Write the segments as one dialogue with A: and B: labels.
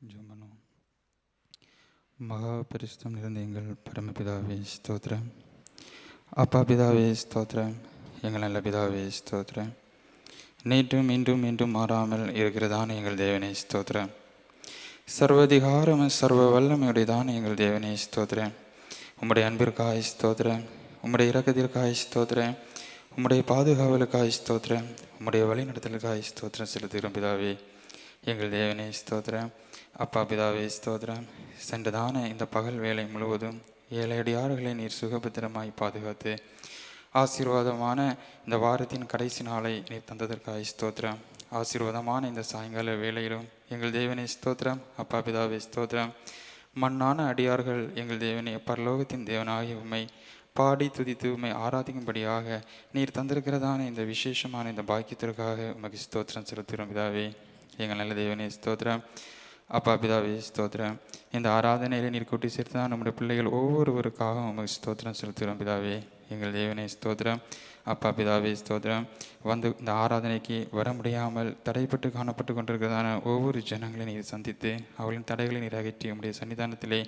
A: ஜெபம் பண்ணுவோம் மகா பரிசுத்தம் நிறைந்த எங்கள் பரமபிதாவே ஸ்தோத்திரம். அப்பா பிதாவே ஸ்தோத்திரம். எங்கள் நல்ல பிதாவே ஸ்தோத்திரம். நேற்றும் இன்றும் இன்றும் மாறாமல் இருக்கிறதான எங்கள் தேவனே ஸ்தோத்திரம். சர்வதிகாரம் சர்வ வல்லமையுடையதான எங்கள் தேவனே ஸ்தோத்திரம். உம்முடைய அன்பிற்காய் ஸ்தோத்திரம். உம்முடைய இறக்கத்திற்காய் ஸ்தோத்திரம். உம்முடைய பாதுகாவலுக்காய் ஸ்தோத்திரம். உம்முடைய வழிநடத்தலுக்காய் ஸ்தோத்திரம். செலுத்துகிறோம் பிதாவே. எங்கள் தேவனே ஸ்தோத்திரம். அப்பா பிதாவே ஸ்தோத்திரம் சென்றதான இந்த பகல் வேலை முழுவதும் ஏழையடியார்களை நீர் சுகபத்திரமாய் பாதுகாத்து ஆசீர்வாதமான இந்த வாரத்தின் கடைசி நாளை நீர் தந்ததற்காக ஸ்தோத்ரம். ஆசீர்வாதமான இந்த சாயங்கால வேலையிலும் எங்கள் தேவனே ஸ்தோத்திரம் அப்பா பிதாவே ஸ்தோத்திரம் மண்ணான அடியார்கள் எங்கள் தேவனே பரலோகத்தின் தேவனாகிய உண்மை பாடி துதித்து உண்மை ஆராதிக்கும்படியாக நீர் தந்திருக்கிறதான இந்த விசேஷமான இந்த பாக்கியத்திற்காக உமக்கு ஸ்தோத்திரம் செலுத்துகிறோம் பிதாவே. எங்கள் நல்ல தேவனே ஸ்தோத்திரம் அப்பா பிதாவே ஸ்தோத்திரம். இந்த ஆராதனையில் நீர் கூட்டி சேர்த்து தான் நம்முடைய பிள்ளைகள் ஒவ்வொருவருக்காக உமக்கு ஸ்தோத்திரம் செலுத்துகிறோம் பிதாவே. எங்கள் தேவனே ஸ்தோத்திரம். அப்பா பிதாவே ஸ்தோத்திரம். வந்து இந்த ஆராதனைக்கு வர முடியாமல் தடைப்பட்டு காணப்பட்டு கொண்டிருக்கிறதான ஒவ்வொரு ஜனங்களையும் நீர் சந்தித்து அவர்களின் தடைகளை நீர் அகற்றி உடைய சன்னிதானத்திலே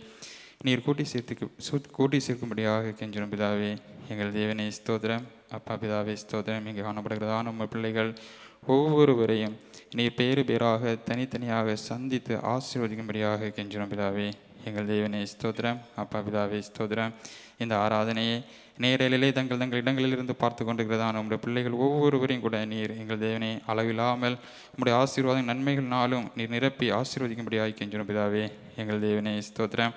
A: நீர் கூட்டி சேர்த்துக்கு சூ- கூட்டி சேர்க்கும்படியாக கெஞ்சிடும் பிதாவே. எங்கள் தேவனே ஸ்தோத்திரம். அப்பா பிதாவே ஸ்தோத்திரம். இங்கே காணப்படுகிறதான நம்ம பிள்ளைகள் ஒவ்வொருவரையும் நீர் பேறு பேராக தனித்தனியாக சந்தித்து ஆசீர்வதிக்கும்படியாக கெஞ்சிடும் பிதாவே. எங்கள் தேவனே ஸ்தோத்திரம். அப்பா பிதாவே ஸ்தோத்திரம். இந்த ஆராதனையை நேரலிலே தங்கள் தங்கள் இடங்களிலிருந்து பார்த்து கொண்டிருக்கிறதான நம்முடைய பிள்ளைகள் ஒவ்வொருவரையும் கூட நீர் எங்கள் தேவனே அளவில்லாமல் நம்முடைய ஆசீர்வாதம் நன்மைகள்னாலும் நீர் நிரப்பி ஆசீர்வதிக்கும்படியாக கெஞ்சிடும் பிதாவே. எங்கள் தேவனே ஸ்தோத்திரம்.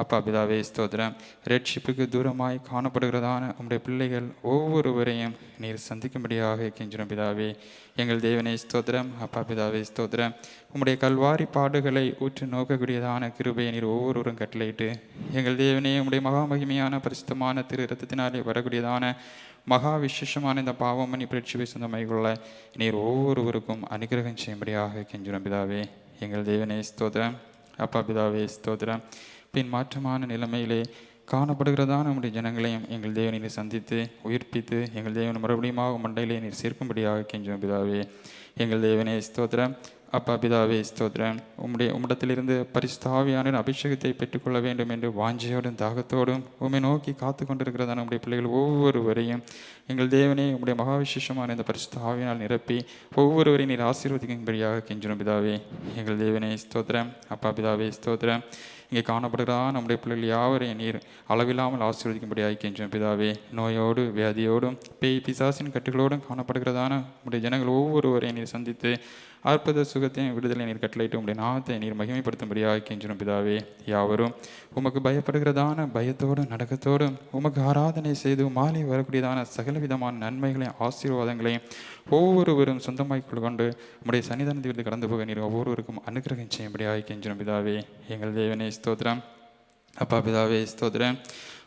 A: அப்பா பிதாவே ஸ்தோத்திரம். ரட்சிப்புக்கு தூரமாய் காணப்படுகிறதான உம்முடைய பிள்ளைகள் ஒவ்வொருவரையும் நீர் சந்திக்கும்படியாக கெஞ்சிடும் பிதாவே. எங்கள் தேவனே ஸ்தோத்திரம் அப்பா பிதாவே ஸ்தோத்திரம். உம்முடைய கல்வாரி பாடுகளை ஊற்று நோக்கக்கூடியதான கிருபையை நீர் ஒவ்வொருவரும் கட்டளையிட்டு எங்கள் தேவனே உம்முடைய மகா மகிமையான பரிசுத்தமான திரு ரத்தத்தினாலே வரக்கூடியதான மகா விசேஷமான இந்த பாவமணி பிரட்சிவை சொந்தமாய் நீர் ஒவ்வொருவருக்கும் அனுகிரகம் செய்யும்படியாக கெஞ்சிடும் பிதாவே. எங்கள் தேவனே ஸ்தோத்திரம் அப்பா பிதாவே ஸ்தோத்திரம். பின் மாற்றமான நிலைமையிலே காணப்படுகிறதான நம்முடைய ஜனங்களையும் எங்கள் தேவனை நீர் சந்தித்து உயிர்ப்பித்து எங்கள் தேவன் மறுபடியும் மண்டையிலே நீர் சேர்க்கும்படியாக கெஞ்சும் பிதாவே. எங்கள் தேவனே ஸ்தோத்திரம். அப்பா பிதாவே ஸ்தோத்திரம். உம்முடைய உம்மிடத்திலிருந்து பரிசுத்தாவியான அபிஷேகத்தை பெற்றுக்கொள்ள வேண்டும் என்று வாஞ்சையோடும் தாகத்தோடும் உம்மை நோக்கி காத்து கொண்டிருக்கிறதான நம்முடைய பிள்ளைகள் ஒவ்வொருவரையும் எங்கள் தேவனே உம்முடைய மகாவிசேஷமான இந்த பரிசுத்தாவினால் நிரப்பி ஒவ்வொருவரையும் நீர் ஆசீர்வதிக்கும்படியாக கெஞ்சிடும் பிதாவே. எங்கள் தேவனே ஸ்தோத்திரம். அப்பா பிதாவே ஸ்தோத்திரம். இங்கே காணப்படுகிறா நம்முடைய பிள்ளைகள் யாவரையும் நீர் அளவில்லாமல் ஆசீர்வதிக்கும்படியாக கெஞ்சும் பிதாவே நோயோடு வியாதியோடும் பேய் பிசாசின் கட்டுகளோடும் காணப்படுகிறதான உடைய ஜனங்கள் ஒவ்வொருவரையும் நீர் சந்தித்து அற்புத சுகத்தையும் விடுதலை நீர் கட்டளையிட்டு உடைய நாமத்தை நீர் மகிமைப்படுத்தும்படியாக கெஞ்சிடும் பிதாவே யாவரும் உமக்கு பயப்படுகிறதான பயத்தோடும் நடக்கத்தோடும் உமக்கு ஆராதனை செய்து மாலை வரக்கூடியதான சகல விதமான நன்மைகளையும் ஆசீர்வாதங்களையும் ஒவ்வொருவரும் சொந்தமாய் கொண்டு உம்முடைய சன்னிதானத்திலிருந்து கடந்து போக நீர் ஒவ்வொருவருக்கும் அனுகிரகம் செய்யும்படியாக கெஞ்சிடும் பிதாவே. எங்கள் தேவனே ஸ்தோத்திரம். அப்பா பிதாவே ஸ்தோத்திரம்.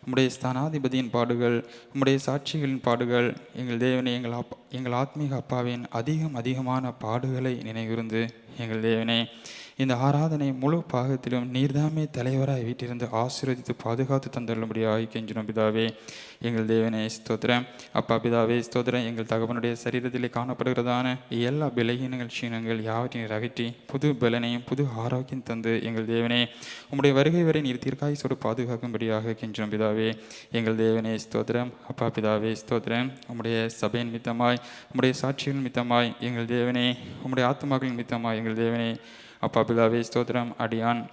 A: உம்முடைய ஸ்தானாதிபதியின் பாடுகள் உம்முடைய சாட்சிகளின் பாடுகள் எங்கள் தேவனே எங்கள் அப்பா எங்கள் ஆத்மீக அப்பாவின் அதிகம் அதிகமான பாடுகளை நினைவிருந்து எங்கள் தேவனே இந்த ஆராதனை முழு பாகத்திலும் நீர்தாமே தலைவராய் வீட்டிலிருந்து ஆசீர்வதித்து பாதுகாத்து தந்துள்ளபடியாக கெஞ்சினோம் பிதாவே. எங்கள் தேவனே ஸ்தோத்திரம். அப்பா பிதாவே ஸ்தோத்திரம். எங்கள் தகவனுடைய சரீரத்திலே காணப்படுகிறதான எல்லா பலகீனங்கள் சீனங்கள் யாவற்றையும் அகற்றி புது பலனையும் புது ஆரோக்கியம் தந்து எங்கள் தேவனே உம்முடைய வருகை வரை நீர் தீர்க்காயசோடு பாதுகாக்கும்படியாக கெஞ்சினோம் பிதாவே. எங்கள் தேவனே ஸ்தோத்திரம். அப்பா பிதாவே ஸ்தோத்திரம். உம்முடைய சபையின் மித்தமாய் உம்முடைய சாட்சிகள் மித்தமாய் எங்கள் தேவனே உம்முடைய ஆத்மாக்களின் மித்தமாய் எங்கள் தேவனே அப்பா பிதாவே ஸ்தோத்திரம். அடியான்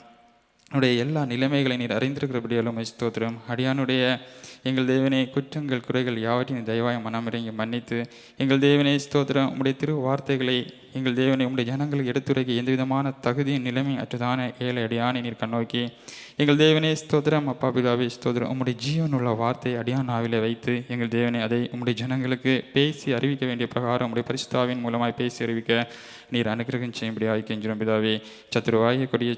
A: உடைய எல்லா நிலைமைகளை நீர் அறிந்திருக்கிறபடியாலும் ஸ்தோத்திரம். அடியானுடைய எங்கள் தேவனே குற்றங்கள் குறைகள் யாவற்றையும் தயவாய் மனமிறங்கி மன்னித்து எங்கள் தேவனே ஸ்தோத்திரம். உடைய திரு வார்த்தைகளை எங்கள் தேவனை உடைய ஜனங்களுக்கு எடுத்துரைக்க எந்த விதமான தகுதியும் நிலைமை அற்றதான ஏழை அடியானை நீர் கண்ணோக்கி. எங்கள் தேவனே ஸ்தோத்திரம். அப்பா பிதாவே ஸ்தோத்திரம். உம்முடைய உள்ள வார்த்தை அடியான் ஆவிலே வைத்து எங்கள் தேவனை அதை உம்முடைய ஜனங்களுக்கு பேசி அறிவிக்க வேண்டிய பிரகாரம் உடைய பரிசுத்தாவின் மூலமாய் பேசி அறிவிக்க நீர் அனுகிரகம் செய்யும்படி கெஞ்சிரும் பிதாவே. சத்துருவாய கொடிய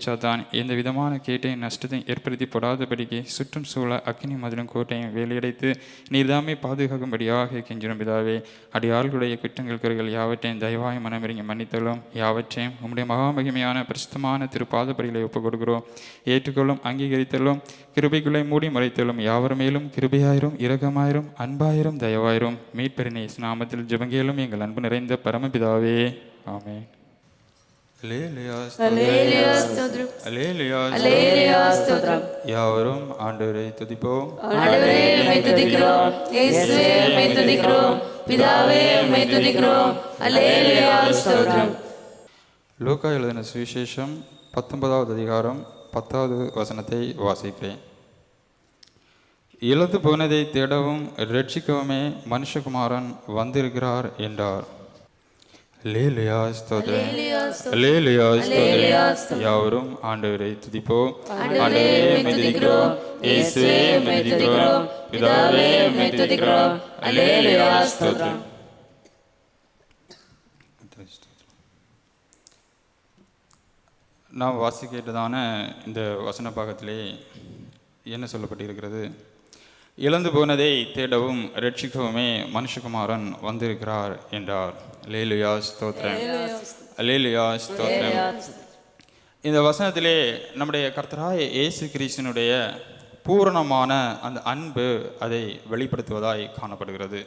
A: எந்த விதமான கேட்டையும் நஷ்டத்தையும் ஏற்படுத்தி போடாதபடிக்கு சுற்றும் சூழ அக்னி மதுரம் கோட்டையும் வேலையடைத்து நீர்தாமே பாதுகாக்கும்படியாக இருக்கின்றோம் பிதாவே. அடியார்களுடைய குற்றங்கள் குறைகள் யாவற்றையும் தயவாய் மனமிறங்கி மன்னித்தலும். யாவற்றையும் உம்முடைய மகாமகிமையான பிரசுத்தமான திருப்பாதப்படிகளை ஒப்புக் கொடுக்கிறோம் ஏற்றுக்கொள்ளும் அங்கீகரித்தலும் கிருபைக்குள்ளே மூடி மறைத்தலும். யாவர் மேலும் கிருபையாயிரும் இரகமாயிரும் அன்பாயிரும் தயவாயிரும். மீட்பெருநே நாமத்தில் ஜபங்கேலும் எங்கள் அன்பு நிறைந்த பரமபிதாவே.
B: ஆமே
A: யாவரும் ஆண்டவரை துதிப்போம். லூக்கா எழுதின சுவிசேஷம் பத்தொன்பதாவது அதிகாரம் பத்தாவது வசனத்தை வாசிக்கிறேன். இழந்து போனதை தேடவும் ரட்சிக்கவுமே மனுஷகுமாரன் வந்திருக்கிறார் என்றார். லேலுயா ஸ்தோத்திரம் லேலுயா யாவரும் ஆண்டவரை துதிப்போம். ஆண்டவரே உம்மை துதிக்கிறோம். இயேசுவே உம்மை துதிக்கிறோம். பிதாவே உம்மை துதிக்கிறோம். அல்லேலூயா ஸ்தோத்திரம் நாம் வாசிக்கிட்டதான இந்த வசன பாகத்திலே என்ன சொல்லப்பட்டிருக்கிறது? இழந்து போனதை தேடவும் ரட்சிக்கவுமே மனுஷகுமாரன் வந்திருக்கிறார் என்றார். லேலுயா ஸ்தோத்ரம் லேலுயா ஸ்தோத்ரம் இந்த வசனத்திலே நம்முடைய கர்த்தராய இயேசு கிறிஸ்தனுடைய பூரணமான அந்த அன்பு அதை வெளிப்படுத்துவதாய் காணப்படுகிறது.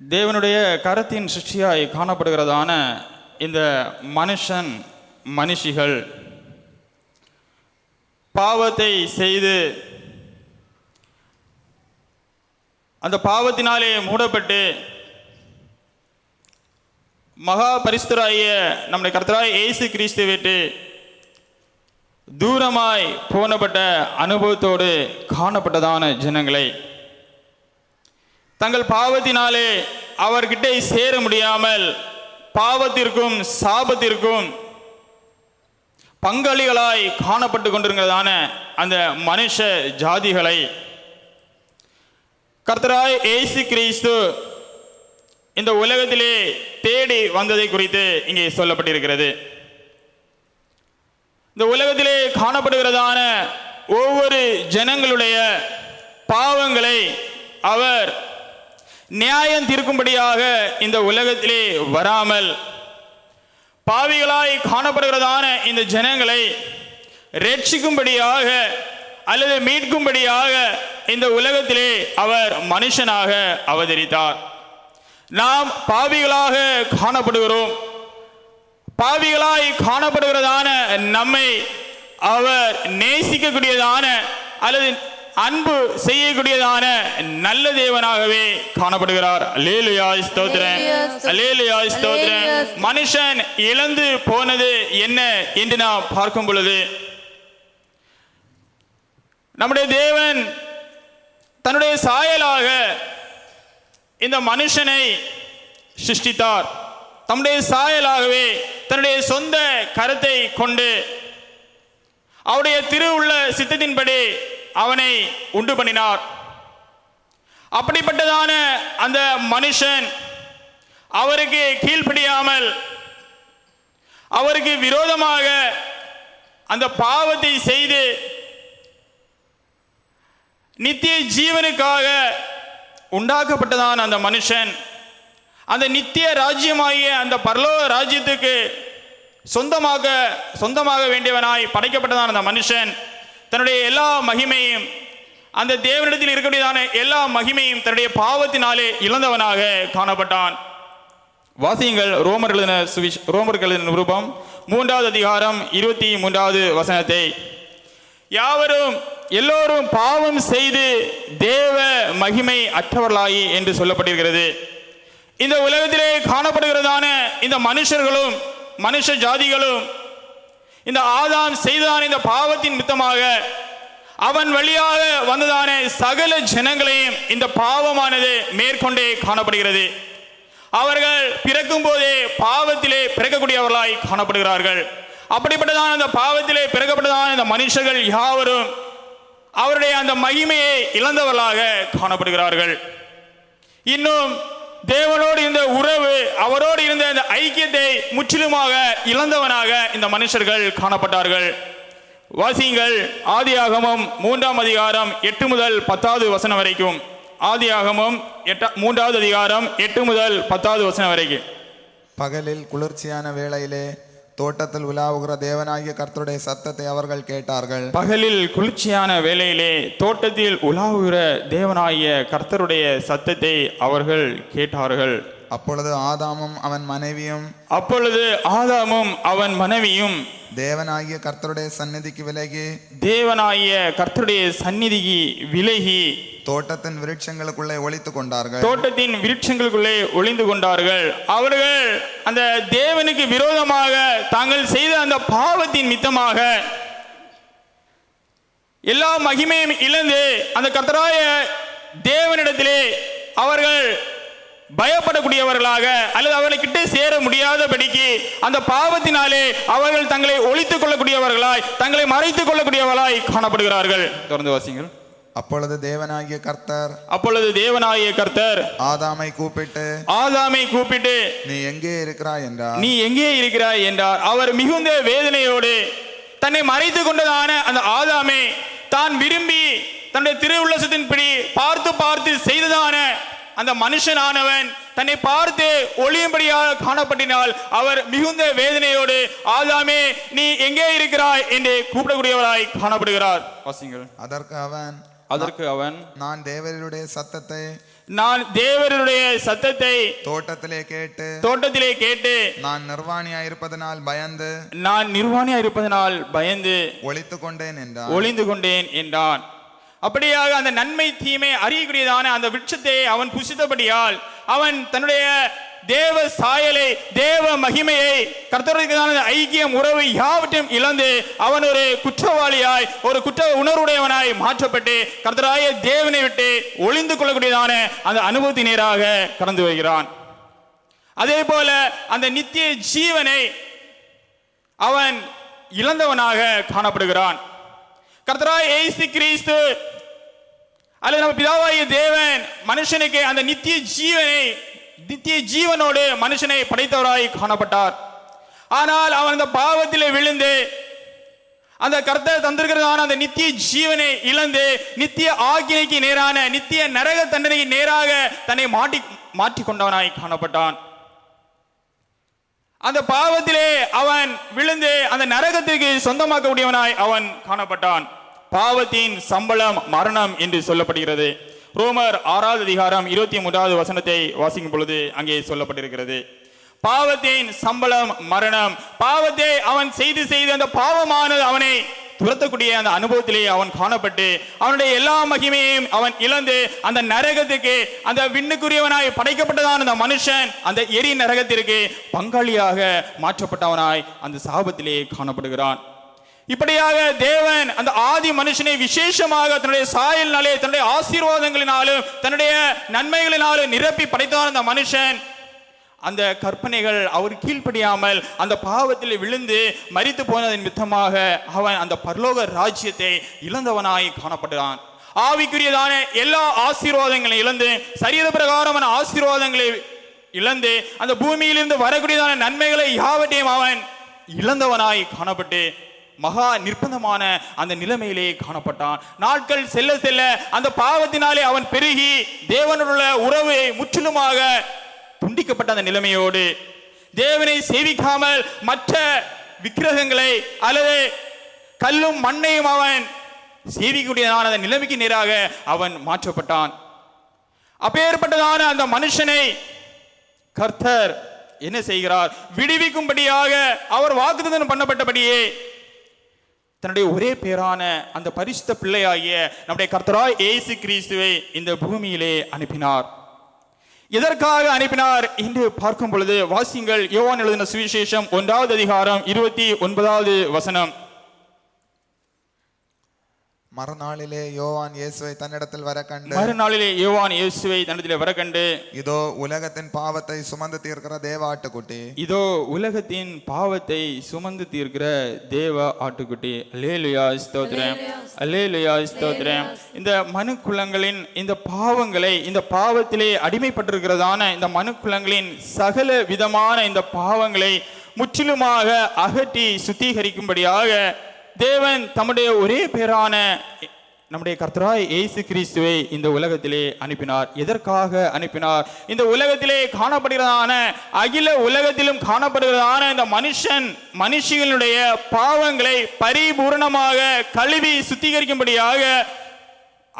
A: தேவனுடைய கரத்தின் சிருஷ்டியாய் காணப்படுகிறதான இந்த மனுஷன் மனுஷிகள் பாவத்தை செய்து அந்த பாவத்தினாலே மூடப்பட்டு மகா பரிசுத்தராகிய நம்முடைய கர்த்தராய் இயேசு கிறிஸ்து விட்டு தூரமாய் போனப்பட்ட அனுபவத்தோடு காணப்பட்டதான ஜனங்களை தங்கள் பாவத்தினாலே அவர்கிட்ட சேர முடியாமல் பாவத்திற்கும் சாபத்திற்கும் பங்காளிகளாய் காணப்பட்டு கொண்டிருக்கிறதான அந்த மனுஷ ஜாதிகளை கர்த்தராய் ஏசு கிறிஸ்து இந்த உலகத்திலே தேடி வந்ததை குறித்து இங்கே சொல்லப்பட்டிருக்கிறது. இந்த உலகத்திலே காணப்படுகிறதான ஒவ்வொரு ஜனங்களுடைய பாவங்களை அவர் நியாயம் தீர்க்கும்படியாக இந்த உலகத்திலே வராமல் பாவிகளாய் காணப்படுகிறதான இந்த ஜனங்களை ரட்சிக்கும்படியாக அல்லது மீட்கும்படியாக இந்த உலகத்திலே அவர் மனுஷனாக அவதரித்தார். நாம் பாவிகளாக காணப்படுகிறோம். பாவிகளாய் காணப்படுகிறதான நம்மை அவர் நேசிக்கக்கூடியதான அல்லது அன்பு செய்யக்கூடியதான நல்ல தேவனாகவே காணப்படுகிறார். லேலுயாய் ஸ்தோத்திரன் லேலுயாய் ஸ்தோத்திரன் மனுஷன் இழந்து போனது என்ன என்று நாம் பார்க்கும் பொழுது நம்முடைய தேவன் தன்னுடைய சாயலாக இந்த மனுஷனை சிருஷ்டித்தார். தம்முடைய சாயலாகவே தன்னுடைய சொந்த கருத்தை கொண்டு அவருடைய திரு உள்ள சித்தத்தின்படி அவனை உண்டு பண்ணினார். அப்படிப்பட்டதான அந்த மனுஷன் அவருக்கு கீழ்ப்படியாமல் அவருக்கு விரோதமாக அந்த பாவத்தை செய்து நித்திய ஜீவனுக்காக உண்டாக்கப்பட்டதான அந்த மனுஷன் அந்த நித்திய ராஜ்யமாகிய அந்த பரலோக ராஜ்யத்துக்கு சொந்தமாக சொந்தமாக வேண்டியவனாய் படைக்கப்பட்டதான அந்த மனுஷன் தன்னுடைய எல்லா மகிமையும் அந்த தேவனிடத்தில் இருக்கக்கூடியதான எல்லா மகிமையும் தன்னுடைய பாவத்தினாலே இழந்தவனாக காணப்பட்டான். வாசியுங்கள் ரோமர் எழுதின சுவிஷ் ரோமர்கள் எழுதின நிருபம் மூன்றாவது அதிகாரம் இருபத்தி மூன்றாவது வசனத்தை. யாவரும் எல்லோரும் பாவம் செய்து தேவ மகிமை அற்றவர்களாயி என்று சொல்லப்பட்டிருக்கிறது. இந்த உலகத்திலே காணப்படுகிறதான இந்த மனுஷர்களும் மனுஷ ஜாதிகளும் இந்த ஆதான் செய்ததான இந்த பாவத்தின் மித்தமாக அவன் வழியாக வந்ததான சகல ஜனங்களையும் இந்த பாவமானது மேற்கொண்டே காணப்படுகிறது. அவர்கள் பிறக்கும் போதே பாவத்திலே பிறக்கக்கூடியவர்களாய் காணப்படுகிறார்கள். அப்படிப்பட்டதான அந்த பாவத்திலே பிறக்கப்பட்டதான இந்த மனுஷர்கள் யாவரும் அவருடைய அந்த மகிமையை இழந்தவர்களாக காணப்படுகிறார்கள். இன்னும் தேவனோடு இருந்த உறவு அவரோடு இருந்த இந்த ஐக்கியத்தை முற்றிலுமாக இழந்தவனாக இந்த மனுஷர்கள் காணப்பட்டார்கள். வாசியுங்கள் ஆதியாகமம் மூன்றாம் அதிகாரம் எட்டு முதல் பத்தாவது வசனம் வரைக்கும். ஆதியாகமம் எட்டா மூன்றாவது அதிகாரம் எட்டு முதல் பத்தாவது வசனம் வரைக்கும்.
C: பகலில் குளிர்ச்சியான வேளையிலே தோட்டத்தில் உலாவுகிற தேவனாகிய கர்த்தருடைய சத்தத்தை அவர்கள் கேட்டார்கள்.
A: பகலில் குளிர்ச்சியான வேளையிலே தோட்டத்தில் உலாவுகிற தேவனாகிய கர்த்தருடைய சத்தத்தை அவர்கள் கேட்டார்கள்.
C: அப்பொழுது ஆதாமும் அவன் மனைவியும்
A: அப்பொழுது ஆதாமும் அவன் மனைவியும்
C: தேவனாகிய கர்த்தருடைய சந்நிதிக்கு விலகி
A: தேவனாகிய கர்த்தருடைய சந்நிதிக்கு விலகி
C: தோட்டத்தின் விருட்சங்களுக்குள்ளே ஒளித்து கொண்டார்கள்.
A: தோட்டத்தின் விருட்சங்களுக்குள்ளே ஒளிந்து கொண்டார்கள். அவர்கள் அந்த தேவனுக்கு விரோதமாக தாங்கள் செய்த அந்த பாவத்தின் மித்தமாக எல்லா மகிமையும் இழந்து அந்த கர்த்தராய தேவனிடத்திலே அவர்கள் பயப்படக்கூடியவர்களாக அல்லது அவர்களை கிட்டே சேர முடியாதபடிக்கு அந்த பாவத்தினாலே அவர்கள் தங்களை ஒழித்துக் கொள்ளக்கூடியவர்களாய் தங்களை மறைத்துக் கொள்ளக்கூடியவர்களாய் காணப்படுகிறார்கள். தொடர்ந்து வாசிங்கள்
C: அப்பொழுது தேவனாகிய கர்த்தர்
A: அப்பொழுது தேவனாகிய கர்த்தர்
C: ஆதாமை கூப்பிட்டு
A: ஆதாமை கூப்பிட்டு
C: நீ எங்கே இருக்கிறாய் என்றார்.
A: நீ எங்கே இருக்கிறாய்? என்றார். அவர் மிகுந்த வேதனையோடு தன்னை மறைத்து கொண்டதான அந்த ஆதாமே தான் விரும்பி தன்னுடைய திரு உள்ளசத்தின்படி பார்த்து பார்த்து செய்ததான அந்த மனுஷனானவன் தன்னை பார்த்து ஒளியும்படியாக காணப்பட்டினால் அவர் மிகுந்த வேதனையோடு ஆதாமே நீ எங்கே இருக்கிறாய்? என்று கூப்பிடக்கூடியவராய் காணப்படுகிறார். வாசிங்கள்.
C: அதற்கு அவன்
A: அதற்கு அவன்
C: நான் தேவருடைய சத்தத்தை
A: நான் தேவருடைய சத்தத்தை
C: தோட்டத்திலே கேட்டு
A: தோட்டத்திலே கேட்டு
C: நான் நிர்வாணியாயிருப்பதனால் பயந்து
A: நான் நிர்வாணியா இருப்பதனால் பயந்து
C: ஒளித்து கொண்டேன் என்றார்
A: ஒளிந்து கொண்டேன் என்றான். அப்படியாக அந்த நன்மை தீமை அறியக்கூடியதான அந்த விருட்சத்தை அவன் புசித்தபடியால் அவன் தன்னுடைய தேவ சாயலை தேவ மகிமையை கர்த்தருக்கான ஐக்கியம் உறவு யாவற்றையும் இழந்து அவன் ஒரு குற்றவாளியாய் ஒரு குற்ற உணர்வுடையவனாய் மாற்றப்பட்டு கர்த்தராய தேவனை விட்டு ஒளிந்து கொள்ளக்கூடியதான அந்த அனுபவத்தின் நேராக கடந்து வருகிறான். அதே போல அந்த நித்திய ஜீவனை அவன் இழந்தவனாக காணப்படுகிறான். கர்த்தராய் ஏசு கிறிஸ்து அல்லது நம்ம பிதாவாகிய தேவன் மனுஷனுக்கு அந்த நித்திய ஜீவனை நித்திய ஜீவனோடு மனுஷனை படைத்தவராய் காணப்பட்டார். ஆனால் அவன் அந்த பாவத்திலே விழுந்து அந்த கர்த்தர் தந்திருக்கிறதான அந்த நித்திய ஜீவனை இழந்து நித்திய ஆக்கினைக்கு நேரான நித்திய நரக தண்டனைக்கு நேராக தன்னை மாட்டி மாற்றிக்கொண்டவனாய் காணப்பட்டான். அந்த பாவத்திலே அவன் விழுந்து அந்த நரகத்திற்கு சொந்தமாக்கக்கூடியவனாய் அவன் காணப்பட்டான். பாவத்தின் சம்பளம் மரணம் என்று சொல்லப்படுகிறது. ரோமர் ஆறாவது அதிகாரம் இருபத்தி மூன்றாவது வசனத்தை வாசிக்கும் பொழுது அங்கே சொல்லப்பட்டிருக்கிறது. பாவத்தின் சம்பளம் மரணம் பாவத்தை அவன் செய்து செய்து அந்த பாவமானது அவனை துரத்தக்கூடிய அந்த அனுபவத்திலே அவன் காணப்பட்டு அவனுடைய எல்லா மகிமையும் அவன் இழந்து அந்த நரகத்துக்கு அந்த விண்ணுக்குரியவனாய் படைக்கப்பட்டதான அந்த மனுஷன் அந்த எரி நரகத்திற்கு பங்காளியாக மாற்றப்பட்டவனாய் அந்த சாபத்திலே காணப்படுகிறான். இப்படியாக தேவன் அந்த ஆதி மனுஷனை விசேஷமாக தன்னுடைய சாயலினாலே தன்னுடைய ஆசீர்வாதங்களினாலும் தன்னுடைய நன்மைகளினாலும் நிரப்பி படைத்தான் அந்த மனுஷன். அந்த கற்பனைகள் அவர் கீழ்ப்படியாமல் அந்த பாவத்தில் விழுந்து மறித்து போனதன் மித்தமாக அவன் அந்த பரலோக ராஜ்யத்தை இழந்தவனாய் காணப்படுகிறான் ஆவிக்குரியதான எல்லா ஆசீர்வாதங்களை இழந்து சரீர பிரகாரமான ஆசீர்வாதங்களை இழந்து அந்த பூமியிலிருந்து வரக்கூடியதான நன்மைகளை யாவற்றையும் அவன் இழந்தவனாய் காணப்பட்டு மகா நிர்பந்தமான அந்த நிலைமையிலே காணப்பட்டான். நாட்கள் செல்ல செல்ல அந்த பாவத்தினாலே அவன் பெருகி தேவனுடைய உறவை முற்றிலுமாக துண்டிக்கப்பட்ட அந்த நிலைமையோடு தேவனை சேவிக்காமல் மற்ற விக்கிரகங்களை அல்லது கல்லும் மண்ணையும் அவன் சேவிக்கூடியதான அந்த நிலைமைக்கு நேராக அவன் மாற்றப்பட்டான். அப்பேற்பட்டதான அந்த மனுஷனை கர்த்தர் என்ன செய்கிறார்? விடுவிக்கும்படியாக அவர் வாக்குதன் பண்ணப்பட்டபடியே தன்னுடைய ஒரே பேரான அந்த பரிசுத்த பிள்ளையாகிய நம்முடைய கர்த்தராய் ஏசு கிறிஸ்துவை இந்த பூமியிலே அனுப்பினார். எதற்காக அனுப்பினார் என்று பார்க்கும் பொழுது வாசிங்கள் யோவான் எழுதின சுவிசேஷம் ஒன்றாவது அதிகாரம் இருபத்தி ஒன்பதாவது வசனம்.
C: மறுநாளிலே யோவான் இயேசுவை தன்னிடத்தில் வர கண்டு
A: மறுநாளிலே யோவான் இயேசுவை தன்னத்திலே வர கண்டு
C: இதோ உலகத்தின் பாவத்தை சுமந்து தீர்க்கிற தேவ ஆட்டுக்குட்டி.
A: இதோ உலகத்தின் பாவத்தை சுமந்து தீர்க்கிற தேவ ஆட்டுக்குட்டி. அல்லேலுயா ஸ்தோத்திரம். அல்லேலுயா. ஸ்தோத்திரம். இந்த மனுக்குலங்களின் இந்த பாவங்களை இந்த பாவத்திலே அடிமைப்பட்டிருக்கிறதான இந்த மனுக்குலங்களின் சகல விதமான இந்த பாவங்களை முற்றிலுமாக அகற்றி சுத்திகரிக்கும்படியாக தேவன் தம்முடைய ஒரே பேரான நம்முடைய கர்த்தராய் இயேசு கிறிஸ்துவை இந்த உலகத்திலே அனுப்பினார். எதற்காக அனுப்பினார்? இந்த உலகத்திலே காணப்படுகிறதான அகில உலகத்திலும் காணப்படுகிறதான இந்த மனுஷன் மனுஷிகளுடைய பாவங்களை பரிபூரணமாக கழுவி சுத்திகரிக்கும்படியாக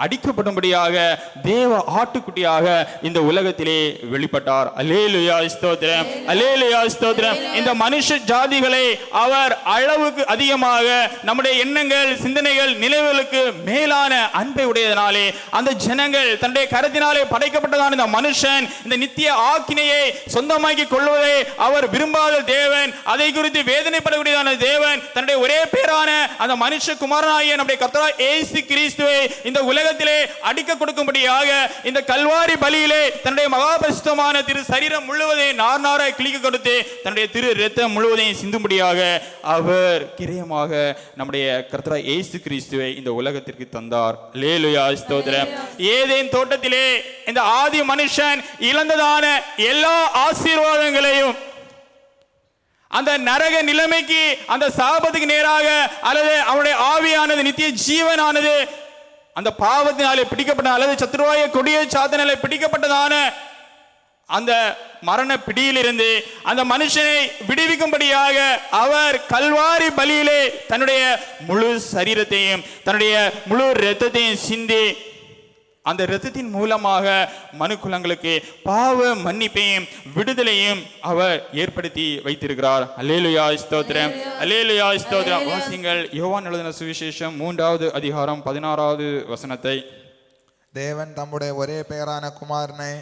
A: அடிக்கப்படும்படியாக தேவ ஆட்டுக்குட்டியாக இந்த உலகத்திலே வெளிப்பட்டார். அலேலுயா ஸ்தோத்திரம். அலேலுயா ஸ்தோத்திரம். இந்த மனுஷ ஜாதிகளை அவர் அளவுக்கு அதிகமாக நம்முடைய எண்ணங்கள் சிந்தனைகள் நினைவுகளுக்கு மேலான அன்பை உடையதனாலே அந்த ஜனங்கள் தன்னுடைய கரத்தினாலே படைக்கப்பட்டதான இந்த மனுஷன் இந்த நித்திய ஆக்கினையை சொந்தமாக்கி கொள்வதை அவர் விரும்பாத தேவன் அதை குறித்து வேதனைப்படக்கூடியதான தேவன் தன்னுடைய ஒரே பேரான அந்த மனுஷ குமாரனாகிய நம்முடைய கர்த்தரா ஏசு கிறிஸ்துவை இந்த உலகத்திலே அடிக்க கொடுக்கும்படியாக இந்த கல்வாரி பலியிலே தன்னுடைய மகாபரிசுத்தமான திரு சரீரம் முழுவதையும் நார் நாராய் கிளிக்க கொடுத்து தன்னுடைய திரு ரத்தம் முழுவதையும் சிந்தும்படியாக அவர் கிரயமாக நம்முடைய கர்த்தரா ஏசு கிறிஸ்துவை இந்த உலகத்திற்கு தந்தார். லேலுயா ஸ்தோத்திரம். ஏதேன் தோட்டத்திலே இந்த ஆதி மனுஷன் இழந்ததான எல்லா ஆசீர்வாதங்களையும் அந்த நரக நிலைமைக்கு அந்த சாபத்துக்கு நேராக அல்லது அவனுடைய ஆவியானது நித்திய ஜீவனானது அந்த பாவத்தினாலே பிடிக்கப்பட்ட அல்லது சத்துருவாய கொடிய சாத்தனாலே பிடிக்கப்பட்டதான அந்த மரண பிடியிலிருந்து அந்த மனுஷனை விடுவிக்கும்படியாக அவர் கல்வாரி பலியிலே தன்னுடைய முழு சரீரத்தையும் தன்னுடைய முழு இரத்தத்தையும் சிந்தி அந்த இரத்தத்தின் மூலமாக மனுக்குலங்களுக்கு பாவ மன்னிப்பையும் விடுதலையும் அவர் ஏற்படுத்தி வைத்திருக்கிறார். அல்லேலுயா ஸ்தோத்திரம். அல்லேலுயா. ஸ்தோத்திரம். வாசிங்கள். யோவான் எழுதின சுவிசேஷம் மூன்றாவது அதிகாரம் பதினாறாவது வசனத்தை.
C: தேவன் தம்முடைய ஒரே பெயரான குமாரனை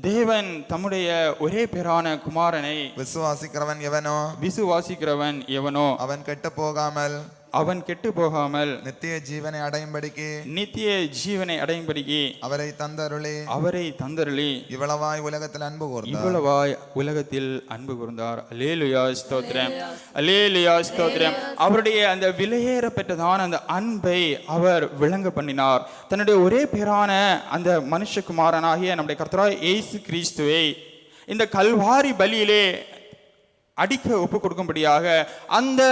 A: தேவன் தம்முடைய ஒரே பேரான குமாரனை
C: விசுவாசிக்கிறவன் எவனோ?
A: விசுவாசிக்கிறவன் எவனோ?
C: அவன் கெட்டு போகாமல்
A: அவன் கெட்டு போகாமல்
C: நித்திய ஜீவனை அடையும்படிக்கு
A: நித்திய ஜீவனை அடையும்படிக்கு
C: அவரை தந்தருளி
A: அவரை தந்தருளி
C: இவ்வளவாய் உலகத்தில் அன்பு கூர்ந்தார்.
A: இவ்வளவாய் உலகத்தில் அன்பு கூர்ந்தார். அலேலுயா ஸ்தோத்திரம். அலேலுயா ஸ்தோத்திரம். அவருடைய அந்த விலையேற பெற்றதான அந்த அன்பை அவர் விளங்க பண்ணினார். தன்னுடைய ஒரே பேரான அந்த மனுஷகுமாரனாகிய நம்முடைய கர்த்தராய் இயேசு கிறிஸ்துவை இந்த கல்வாரி பலியிலே அடிக்க ஒப்பு கொடுக்கும்படியாக அந்த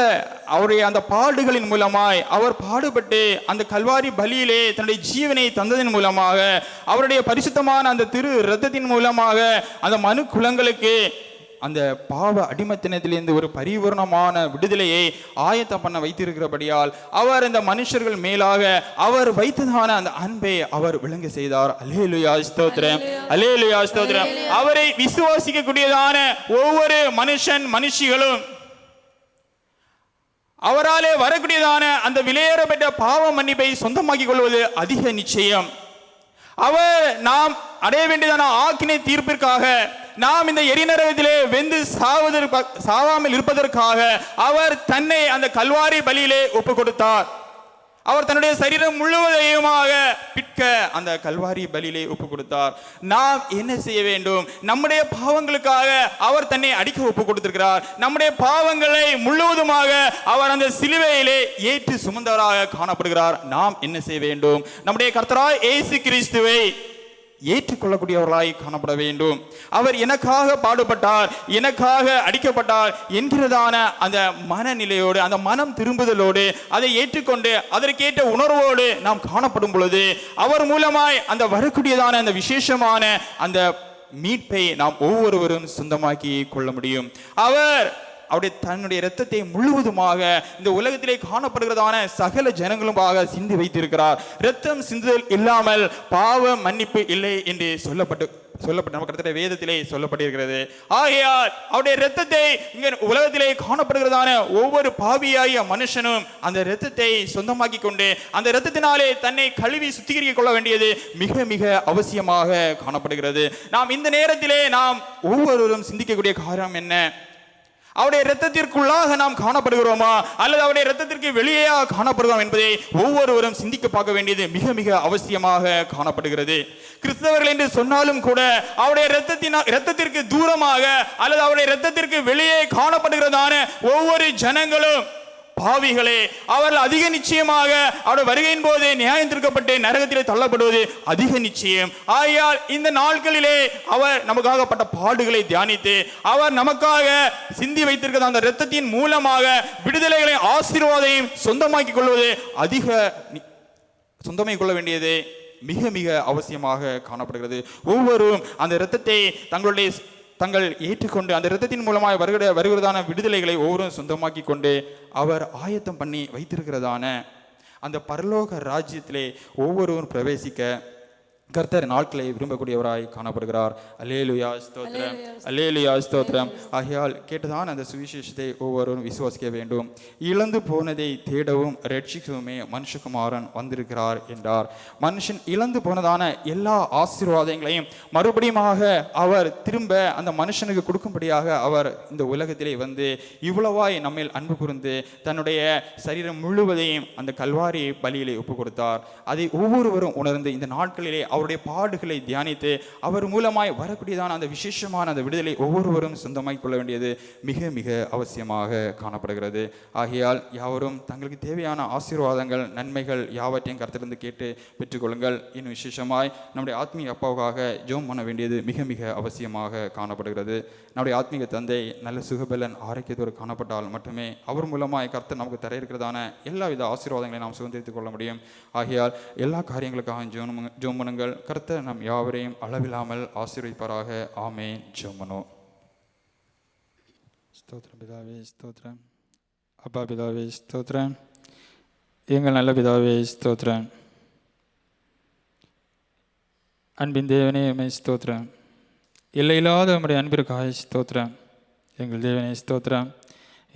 A: அவருடைய அந்த பாடுகளின் மூலமாய் அவர் பாடுபட்டு அந்த கல்வாரி பலியிலே தன்னுடைய ஜீவனை தந்ததன் மூலமாக அவருடைய பரிசுத்தமான அந்த திரு ரத்தத்தின் மூலமாக அந்த மனு குலங்களுக்கு அந்த பாவ அடிமத்தினத்திலிருந்து ஒரு பரிபூர்ணமான விடுதலையை ஆயத்தம் பண்ண வைத்திருக்கிறபடியால் அவர் இந்த மனுஷர்கள் மேலாக அவர் வைத்ததான அந்த அன்பை அவர் விளங்க செய்தார். அலேலுயா ஸ்தோத்திரம். அலேலுயா ஸ்தோத்திரம். அவரை விசுவாசிக்கக்கூடியதான ஒவ்வொரு மனுஷன் மனுஷிகளும் அவராலே வரக்கூடியதான அந்த விலையேறப்பட்ட பாவ மன்னிப்பை சொந்தமாக்கிக் கொள்வது அதிக நிச்சயம். அவர் நாம் அடைய வேண்டியதான ஆக்கினை தீர்ப்பிற்காக நாம் இந்த எரிநரகத்திலே வெந்து சாவதற்கு சாவாமல் இருப்பதற்காக அவர் தன்னை அந்த கல்வாரி பலியிலே ஒப்பு கொடுத்தார் அவர் தன்னுடைய சரீரம் முழுவதையுமாக பிற்க அந்த கல்வாரி பலியிலே ஒப்பு கொடுத்தார் நாம் என்ன செய்ய வேண்டும்? நம்முடைய பாவங்களுக்காக அவர் தன்னை அடிக்க ஒப்பு கொடுத்திருக்கிறார் நம்முடைய பாவங்களை முழுவதுமாக அவர் அந்த சிலுவையிலே ஏற்று சுமந்தவராக காணப்படுகிறார். நாம் என்ன செய்ய வேண்டும்? நம்முடைய கர்த்தராய் ஏசு கிறிஸ்துவை ஏற்றுக்கொள்ளக்கூடியவர்களாய் காணப்பட வேண்டும். அவர் எனக்காக பாடுபட்டார் எனக்காக அடிக்கப்பட்டார் என்கிறதான அந்த மனநிலையோடு அந்த மனம் திரும்புதலோடு அதை ஏற்றுக்கொண்டு அதற்கேற்ற உணர்வோடு நாம் காணப்படும் பொழுது அவர் மூலமாய் அந்த வரக்கூடியதான அந்த விசேஷமான அந்த மீட்பை நாம் ஒவ்வொருவரும் சொந்தமாக்கி கொள்ள முடியும். அவர் அவருடைய தன்னுடைய இரத்தத்தை முழுவதுமாக இந்த உலகத்திலே காணப்படுகிறதான சகல ஜனங்களுமாக சிந்தி வைத்திருக்கிறார். இரத்தம் சிந்துதல் இல்லாமல் பாவ மன்னிப்பு இல்லை என்று சொல்லப்பட்டு சொல்லப்பட்ட நம்ம கிட்டத்தட்ட வேதத்திலே சொல்லப்பட்டிருக்கிறது. ஆகையால் அவருடைய இரத்தத்தை இங்க உலகத்திலே காணப்படுகிறதான ஒவ்வொரு பாவியாகிய மனுஷனும் அந்த இரத்தத்தை சொந்தமாக்கி கொண்டு அந்த இரத்தத்தினாலே தன்னை கழுவி சுத்திகரிக்க கொள்ள வேண்டியது மிக மிக அவசியமாக காணப்படுகிறது. நாம் இந்த நேரத்திலே நாம் ஒவ்வொருவரும் சிந்திக்கக்கூடிய காரணம் என்ன? அவருடைய ரத்தத்திற்குள்ளாக நாம் காணப்படுகிறோமா? அல்லது அவருடைய ரத்தத்திற்கு வெளியே காணப்படுகிறோம் என்பதை ஒவ்வொருவரும் சிந்திக்க பார்க்க வேண்டியது மிக மிக அவசியமாக காணப்படுகிறது. கிறிஸ்தவர்கள் என்று சொன்னாலும் கூட அவருடைய ரத்தத்தின் இரத்தத்திற்கு தூரமாக அல்லது அவருடைய ரத்தத்திற்கு வெளியே காணப்படுகிறதான ஒவ்வொரு ஜனங்களும் பாவிகளே அவர்கள் அதிக நிச்சயமாக அவருடைய வருகையின் போது நியாயம் திருக்கப்பட்டு நரகத்திலே தள்ளப்படுவது அதிக நிச்சயம். ஆகையால் இந்த நாட்களிலே அவர் நமக்காகப்பட்ட பாடுகளை தியானித்து அவர் நமக்காக சிந்தி வைத்திருக்கிற அந்த இரத்தத்தின் மூலமாக விடுதலைகளை ஆசீர்வாதையும் சொந்தமாக்கிக் கொள்வது அதிக நி- கொள்ள வேண்டியது மிக மிக அவசியமாக காணப்படுகிறது. ஒவ்வொரு அந்த இரத்தத்தை தங்களுடைய தங்கள் ஏற்றுக்கொண்டு அந்த இரத்தத்தின் மூலமாக வருகிற வருகிறதான விடுதலைகளை ஒவ்வொரு சொந்தமாக்கி கொண்டு அவர் ஆயத்தம் பண்ணி வைத்திருக்கிறதான
D: அந்த பரலோக ராஜ்யத்திலே ஒவ்வொருவரும் பிரவேசிக்க கர்த்தர் நாட்களை விரும்பக்கூடியவராய் காணப்படுகிறார். அல்லேலுயா ஸ்தோத்திரம். அல்லேலுயா ஸ்தோத்திரம். ஆகையால் கேட்டதான் அந்த சுவிசேஷத்தை ஒவ்வொருவரும் விசுவாசிக்க வேண்டும். இழந்து போனதை தேடவும் ரட்சிக்கவுமே மனுஷகுமாரன் வந்திருக்கிறார் என்றார். மனுஷன் இழந்து போனதான எல்லா ஆசீர்வாதங்களையும் மறுபடியுமாக அவர் திரும்ப அந்த மனுஷனுக்கு கொடுக்கும்படியாக அவர் இந்த உலகத்திலே வந்து இவ்வளவாய் நம்மில் அன்பு கூர்ந்து தன்னுடைய சரீரம் முழுவதையும் அந்த கல்வாரி பலியிலே ஒப்பு கொடுத்தார் அதை ஒவ்வொருவரும் உணர்ந்து இந்த நாட்களிலே அவருடைய பாடுகளை தியானித்து அவர் மூலமாய் வரக்கூடியதான அந்த விசேஷமான அந்த விடுதலை ஒவ்வொருவரும் சொந்தமாய் கொள்ள வேண்டியது மிக மிக அவசியமாக காணப்படுகிறது. ஆகையால் யாவரும் தங்களுக்கு தேவையான ஆசீர்வாதங்கள் நன்மைகள் யாவற்றையும் கருத்திலிருந்து கேட்டு பெற்றுக்கொள்ளுங்கள். இன்னும் விசேஷமாய் நம்முடைய ஆத்மீக அப்பாவுக்காக ஜோம் பண்ண வேண்டியது மிக மிக அவசியமாக காணப்படுகிறது. நம்முடைய ஆத்மீக தந்தை நல்ல சுகபலன் ஆரோக்கியத்தோடு காணப்பட்டால் மட்டுமே அவர் மூலமாய் கர்த்தர் நமக்கு தர இருக்கிறதான எல்லாவித ஆசீர்வாதங்களையும் நாம் சுதந்திரித்துக் கொள்ள முடியும். ஆகையால் எல்லா காரியங்களுக்காக ஜோம் ஜோம் பண்ணுங்கள். கர்த்தர் நம் யாவரையும் அளவில்லாமல் ஆசீர்வதிப்பாராக. ஆமே ஜோமனோ
A: ஸ்தோத்ரம் பிதாவே ஸ்தோத்ரம் அப்பா பிதாவே ஸ்தோத்ரம் எங்கள் நல்ல பிதாவே ஸ்தோத்ரம் அன்பின் தேவனே உமை ஸ்தோத்திரம். எல்லையில்லாத நம்முடைய அன்பிற்காக ஸ்தோத்திரம். எங்கள் தேவனே ஸ்தோத்திரம்.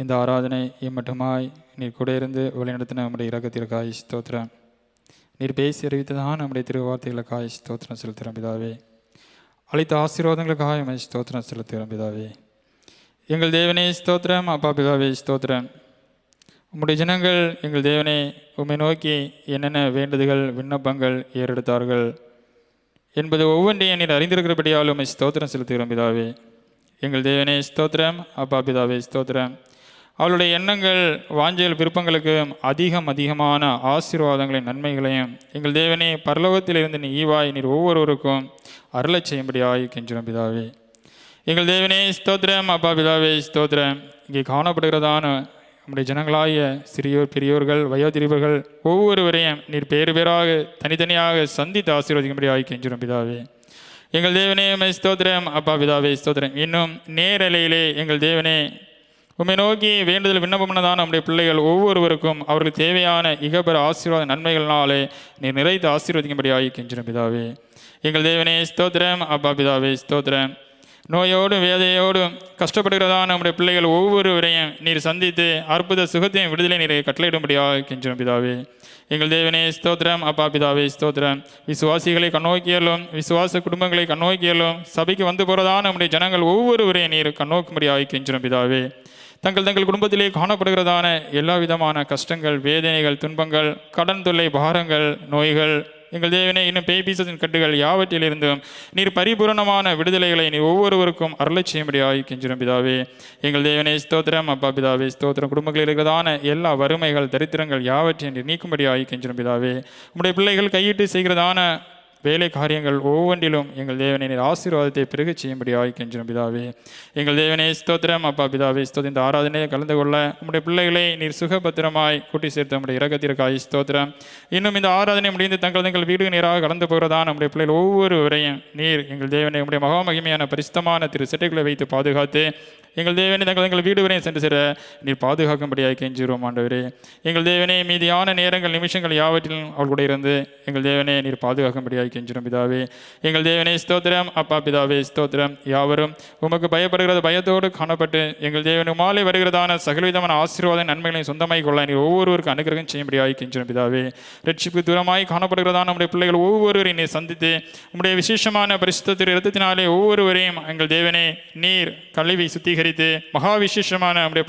A: இந்த ஆராதனை இம்மட்டுமாய் நீர் கூட இருந்து வழிநடத்தின நம்முடைய இரக்கத்திற்காக ஸ்தோத்திரம். நீர் பேசி அறிவித்ததான் நம்முடைய திருவார்த்தைகளுக்காக ஸ்தோத்திரம் செலுத்துகிறோம் பிதாவே. அளித்த ஆசீர்வாதங்களுக்காக உமை ஸ்தோத்திரம் செலுத்துகிறோம் பிதாவே. எங்கள் தேவனே ஸ்தோத்திரம். அப்பா பிதாவே ஸ்தோத்திரம். உம்முடைய ஜனங்கள் எங்கள் தேவனே உம்மை நோக்கி என்னென்ன வேண்டுதல்கள் விண்ணப்பங்கள் ஏறெடுத்தார்கள் என்பது ஒவ்வொன்றையும் நீர் அறிந்திருக்கிறபடியால் உம்மை ஸ்தோத்திரம் செலுத்துகிறோம் பிதாவே. எங்கள் தேவனே ஸ்தோத்திரம். அப்பா பிதாவே ஸ்தோத்திரம். அவளுடைய எண்ணங்கள் வாஞ்சல் விருப்பங்களுக்கு அதிகம் அதிகமான ஆசீர்வாதங்களையும் நன்மைகளையும் எங்கள் தேவனே பரலோகத்திலிருந்து நீ ஈவாய் நீர் ஒவ்வொருவருக்கும் அருளச் செய்யும்படியாய் கெஞ்சிடும் பிதாவே. எங்கள் தேவனே ஸ்தோத்திரம் அப்பா பிதாவே ஸ்தோத்திரம். இங்கே காணப்படுகிறதான நம்முடைய ஜனங்களாகிய சிறியோர் பெரியோர்கள் வயோதிரிபர்கள் ஒவ்வொருவரையும் நீர் பேர் பேராக தனித்தனியாக சந்தித்து ஆசீர்வதிக்கும்படியாய் கெஞ்சிடும் பிதாவே. எங்கள் தேவனே உம்மை ஸ்தோத்திரம் அப்பா பிதாவே ஸ்தோத்திரம். இன்னும் நேரலையிலே எங்கள் தேவனே உண்மை நோக்கி வேண்டுதல் விண்ணப்பம் பண்ணதான நம்முடைய பிள்ளைகள் ஒவ்வொருவருக்கும் அவர்களுக்கு தேவையான இகபர ஆசீர்வாத நன்மைகள்னாலே நீர் நிறைத்து ஆசீர்வதிக்கும்படி கெஞ்சுறோம் பிதாவே. எங்கள் தேவனே ஸ்தோத்திரம். அப்பா பிதாவே ஸ்தோத்திரம். நோயோடும் வேதையோடும் கஷ்டப்படுகிறதான நம்முடைய பிள்ளைகள் ஒவ்வொருவரையும் நீர் சந்தித்து அற்புத சுகத்தையும் விடுதலை நீரை கட்டளையிடும்படியாக கெஞ்சும் பிதாவே. எங்கள் தேவனே ஸ்தோத்திரம். அப்பா பிதாவே ஸ்தோத்திரம். விசுவாசிகளை கண்ணோக்கியலும் விசுவாச குடும்பங்களை கண்ணோக்கியலும் சபைக்கு வந்து போகிறதான நம்முடைய ஜனங்கள் ஒவ்வொருவரையும் நீர் கண்ணோக்கும்படியாக கெஞ்சும் பிதாவே. தங்கள் தங்கள் குடும்பத்திலே காணப்படுகிறதான எல்லா விதமான கஷ்டங்கள் வேதனைகள் துன்பங்கள் கடன் தொல்லை பாரங்கள் நோய்கள் எங்கள் தேவனே இன்னும் பேய் பீசத்தின் கட்டுகள் யாவற்றிலிருந்தும் நீர் பரிபூரணமான விடுதலைகளை நீ ஒவ்வொருவருக்கும் அருளை செய்யும்படியாய் கெஞ்சிரும் பிதாவே. எங்கள் தேவனே ஸ்தோத்திரம். அப்பா பிதாவே ஸ்தோத்திரம். குடும்பங்களில் இருக்கிறதான எல்லா வறுமைகள் தரித்திரங்கள் யாவற்றையும் நீர் நீக்கும்படியாய் கெஞ்சிரும் பிதாவே. உம்முடைய பிள்ளைகள் கையிட்டு செய்கிறதான வேலை காரியங்கள் ஒவ்வொன்றிலும் எங்கள் தேவனை நீர் ஆசீர்வாதத்தை பெருகச் செய்யும்படி ஆய்க்கின்றோம் பிதாவே. எங்கள் தேவனே ஸ்தோத்திரம். அப்பா பிதாவே ஸ்தோத்திரம். இந்த ஆராதனையை கலந்து கொள்ள உங்களுடைய பிள்ளைகளை நீர் சுகபத்திரமாய் கூட்டி சேர்த்து நம்முடைய இறக்கத்திற்காய் ஸ்தோத்திரம். இன்னும் இந்த ஆராதனை முடிந்து தங்கள் தங்கள் வீடு நேராக கலந்து போகிறதா நம்முடைய பிள்ளைகள் ஒவ்வொருவரையும் நீர் எங்கள் தேவனை உம்முடைய மகாமகிமையான பரிசுத்தமான திரு செட்டைகளை வைத்து பாதுகாத்து எங்கள் தேவனை தங்கள் எங்கள் வீடு வரையும் சென்று சேர நீர் பாதுகாக்கும்படியாக கெஞ்சிருவோம் ஆண்டவரே. எங்கள் தேவனே மீதியான நேரங்கள் நிமிஷங்கள் யாவற்றிலும் அவள் கூட இருந்து எங்கள் தேவனே நீர் பாதுகாக்கும்படியாக கெஞ்சுகிறோம் பிதாவே எங்கள் தேவனை ஸ்தோத்திரம். அப்பா பிதாவே ஸ்தோத்திரம். யாவரும் உமக்கு பயப்படுகிறது பயத்தோடு காணப்பட்டு எங்கள் தேவன் மாலை வருகிறதான சகலவிதமான ஆசீர்வாத நன்மைகளை சொந்தமாய் கொள்ள நீர் ஒவ்வொருவருக்கு அனுகிரகம் செய்யும்படியாக கெஞ்சுகிறோம் பிதாவே. ரட்சிப்பு தூரமாய் காணப்படுகிறதான நம்முடைய பிள்ளைகள் ஒவ்வொருவரையும் நீர் சந்தித்து உம்முடைய விசேஷமான பரிசுத்தின் இரத்தத்தினாலே ஒவ்வொருவரையும் எங்கள் தேவனே நீர் கழுவி சுத்திகரித்து மகா விசேஷமான நம்முடைய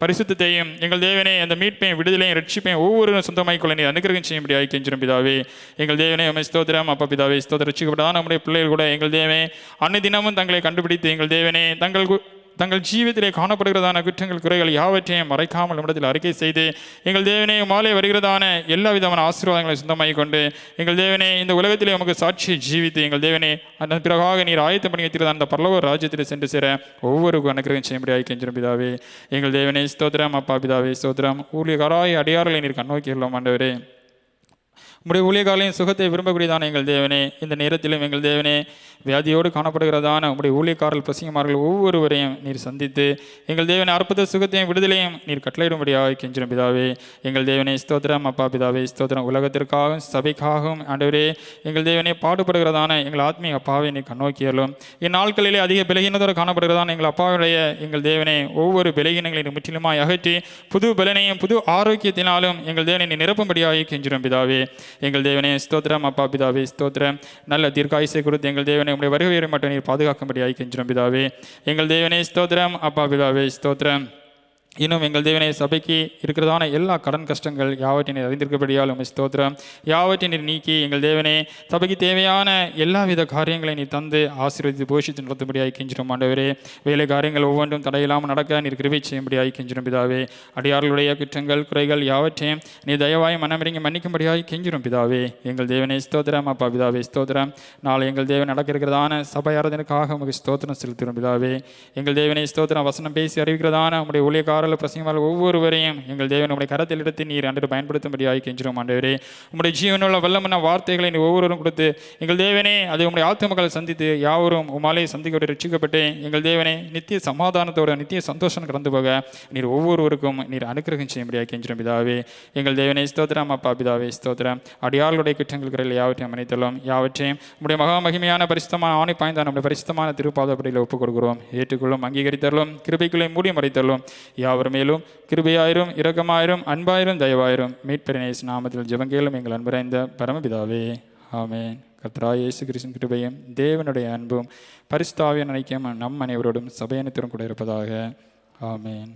A: பரிசுத்தையும் எங்கள் தேவனே அந்த மீட்பையும் விடுதலையும் ரட்சிப்பையும் ஒவ்வொரு சொந்தமாய் கொள்ள நீர் அனுகிரகம் செய்யும்படியாக கெஞ்சிரும் பிதாவே. எங்கள் தேவனே உமை ஸ்தோத்திரம். அப்பா பிதாவே ஸ்தோத்திர ரட்சிக்கப்படாத நம்முடைய பிள்ளைகள் கூட எங்கள் தேவே அன்னை தினமும் தங்களை கண்டுபிடித்து எங்கள் தேவனே தங்கள் கு- தங்கள் ஜீவித்திலே காணப்படுகிறதான குற்றங்கள் குறைகள் யாவற்றையும் மறைக்காமல் நம்மிடத்தில் அறிக்கை செய்து எங்கள் தேவனே மாலை வருகிறதான எல்லா விதமான ஆசீர்வாதங்களை சொந்தமாக கொண்டு எங்கள் தேவனே இந்த உலகத்திலே உமக்கு சாட்சியை ஜீவித்து எங்கள் தேவனே அதன் பிறகாக நீர் ஆயத்தம் பண்ணி வைத்திருந்த அந்த பல்லவ ராஜ்யத்தில் சென்று சேர ஒவ்வொரு அனுக்கிரகம் செய்யும்படியாக கெஞ்சிரும் பிதாவே. எங்கள் தேவனே ஸ்தோத்திரம் அப்பா பிதாவே ஸ்தோத்திரம். ஊழியக்காராய் அடியார்களை நீர் கண்ணோக்கியுள்ளோம் ஆண்டவரே. உம்முடைய ஊழியக்காலையும் சுகத்தை விரும்பக்கூடியதான எங்கள் தேவனே இந்த நேரத்திலும் எங்கள் தேவனே வியாதியோடு காணப்படுகிறதான உம்முடைய ஊழியக்காரர்கள் பிரசங்கமார்கள் ஒவ்வொருவரையும் நீர் சந்தித்து எங்கள் தேவனை அற்புத சுகத்தையும் விடுதலையும் நீர் கட்டளையிடும்படியாக கெஞ்சிடும் பிதாவே. எங்கள் தேவனே ஸ்தோத்திரம். அப்பா பிதாவே ஸ்தோத்திரம். உலகத்திற்காகவும் சபைக்காகவும் ஆண்டவரே எங்கள் தேவனே பாடுபடுகிறதான எங்கள் ஆத்மீக அப்பாவை நீ கண்ணோக்கியலும் இந்நாட்களிலே அதிக பலகீனத்தோடு காணப்படுகிறதான எங்கள் அப்பாவுடைய எங்கள் தேவனை ஒவ்வொரு பலகீனங்களையும் முற்றிலுமாய் அகற்றி புது பலனையும் புது ஆரோக்கியத்தினாலும் எங்கள் தேவனை நீ நிரப்பும்படியாக கெஞ்சிடும் பிதாவே. எங்கள் தேவனே ஸ்தோத்திரம் அப்பா பிதாவே ஸ்தோத்திரம். நல்ல தீர்க்காயுசை கொடுத்து எங்கள் தேவனை உங்களுடைய வருகை மட்டும் நீர் பாதுகாக்கும்படி கெஞ்சிடும் பிதாவே. எங்கள் தேவனே ஸ்தோத்திரம் அப்பா பிதாவே ஸ்தோத்திரம். இன்னும் எங்கள் தேவனை சபைக்கு இருக்கிறதான எல்லா கடன் கஷ்டங்கள் யாவற்றினை அறிந்திருக்கபடியால் உமை ஸ்தோத்திரம். யாவற்றை நீர் நீக்கி எங்கள் தேவனே சபைக்கு தேவையான எல்லா வித காரியங்களை நீ தந்து ஆசீர்வதித்து போஷித்து நடத்தும்படியாக கெஞ்சிடும் ஆண்டவரே. வேலை காரியங்கள் ஒவ்வொன்றும் தடையில்லாமல் நடக்க நீர் கிருபை செய்யும்படியாக கெஞ்சிடும் பிதாவே. அடியார்களுடைய குற்றங்கள் குறைகள் யாவற்றையும் நீ தயவாய் மனமிறங்கி மன்னிக்கும்படியாக கெஞ்சிடும் பிதாவே. எங்கள் தேவனை ஸ்தோத்திரம். அப்பா பிதாவே ஸ்தோத்திரம். நாளை எங்கள் தேவன் நடக்க இருக்கிறதான சபை ஆராதனைக்காக உமக்கு ஸ்தோத்திரம் செலுத்துகிறோம் பிதாவே. எங்கள் தேவனை ஸ்தோத்திரம். வசனம் பேசி அறிவிக்கிறதான உங்களுடைய பாடல பிரசங்கமால் ஒவ்வொருவரையும் எங்கள் தேவன் உடைய கரத்தில் எடுத்து நீர் அன்று பயன்படுத்தும்படியாய் கெஞ்சிரும் ஆண்டவரே. உங்களுடைய ஜீவனுள்ள வல்லமன வார்த்தைகளை நீ ஒவ்வொருவரும் கொடுத்து எங்கள் தேவனே அதை உங்களுடைய ஆத்துமக்களை சந்தித்து யாவரும் உமாலே சந்திக்கப்பட்டு ரட்சிக்கப்பட்டு எங்கள் தேவனே நித்திய சமாதானத்தோட நித்திய சந்தோஷம் கடந்து போக நீர் ஒவ்வொருவருக்கும் நீர் அனுக்கிரகம் செய்யும்படியாக கெஞ்சிரும் பிதாவே. எங்கள் தேவனை ஸ்தோத்திரம் அப்பா பிதாவே ஸ்தோத்திரம். அடியாளுடைய குற்றங்கள் குறையில் யாவற்றையும் அமைத்தலும் யாவற்றையும் உடைய மகா மகிமையான பரிசுத்தமான ஆணை பாய்ந்தான் நம்முடைய பரிசுத்தமான திருப்பாதப்படியில் ஒப்புக் கொடுக்கிறோம் ஏற்றுக்கொள்ளும் அங்கீகரித்தலும் கிருபைக்குள்ளே மூடி மறைத்தலும் யாவர் மேலும் கிருபையாயிரும் இரக்கமாயிரும் அன்பாயிரும் தயவாயிரும். மீட்பெருநேஸ் நாமத்தில் ஜெபங்கேலும் எங்கள் அன்புரைந்த பரமபிதாவே. ஆமேன். கர்த்தராய் இயேசு கிருஷ்ணன் கிருபையும் தேவனுடைய அன்பும் பரிஸ்தாவிய நினைக்கும் நம் அனைவரோடும் சபையனைத்திலும் கூட இருப்பதாக. ஆமேன்.